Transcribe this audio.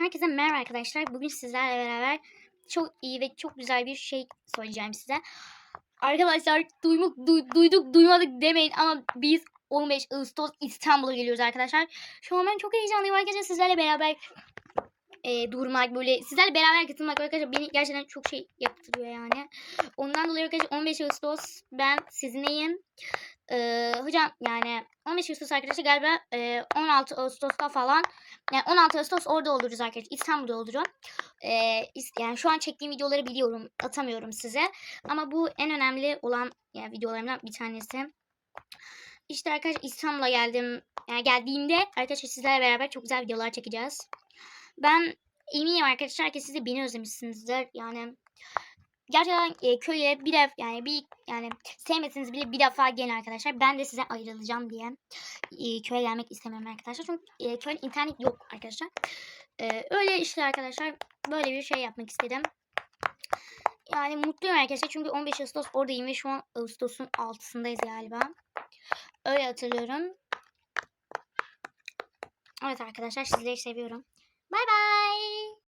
Herkese merhaba arkadaşlar. Bugün sizlerle beraber çok iyi ve çok güzel bir şey söyleyeceğim size. Arkadaşlar duyduk, du- duyduk duymadık demeyin ama biz 15 Ağustos İstanbul'a geliyoruz arkadaşlar. Şu an ben çok heyecanlıyım arkadaşlar sizlerle beraber e, durmak böyle sizlerle beraber katılmak arkadaşlar beni gerçekten çok şey yaptırıyor yani. Ondan dolayı arkadaşlar 15 Ağustos ben sizinleyim. Ee, hocam yani 15 Ağustos arkadaşlar galiba e, 16 Ağustos'ta falan yani 16 Ağustos orada oluruz arkadaşlar. İstanbul'da olurum. Ee, yani şu an çektiğim videoları biliyorum. Atamıyorum size. Ama bu en önemli olan yani videolarımdan bir tanesi. İşte arkadaşlar İstanbul'a geldim. Yani geldiğimde arkadaşlar sizlerle beraber çok güzel videolar çekeceğiz. Ben eminim arkadaşlar ki siz de beni özlemişsinizdir. Yani gerçekten e, köye bir def yani bir yani sevmeseniz bile bir defa gelin arkadaşlar. Ben de size ayrılacağım diye e, köye gelmek istemiyorum arkadaşlar. Çünkü e, köyde internet yok arkadaşlar. E, öyle işte arkadaşlar böyle bir şey yapmak istedim. Yani mutluyum arkadaşlar çünkü 15 Ağustos oradayım ve şu an Ağustos'un 6'sındayız galiba. Öyle hatırlıyorum. Evet arkadaşlar sizleri seviyorum. Bay bay.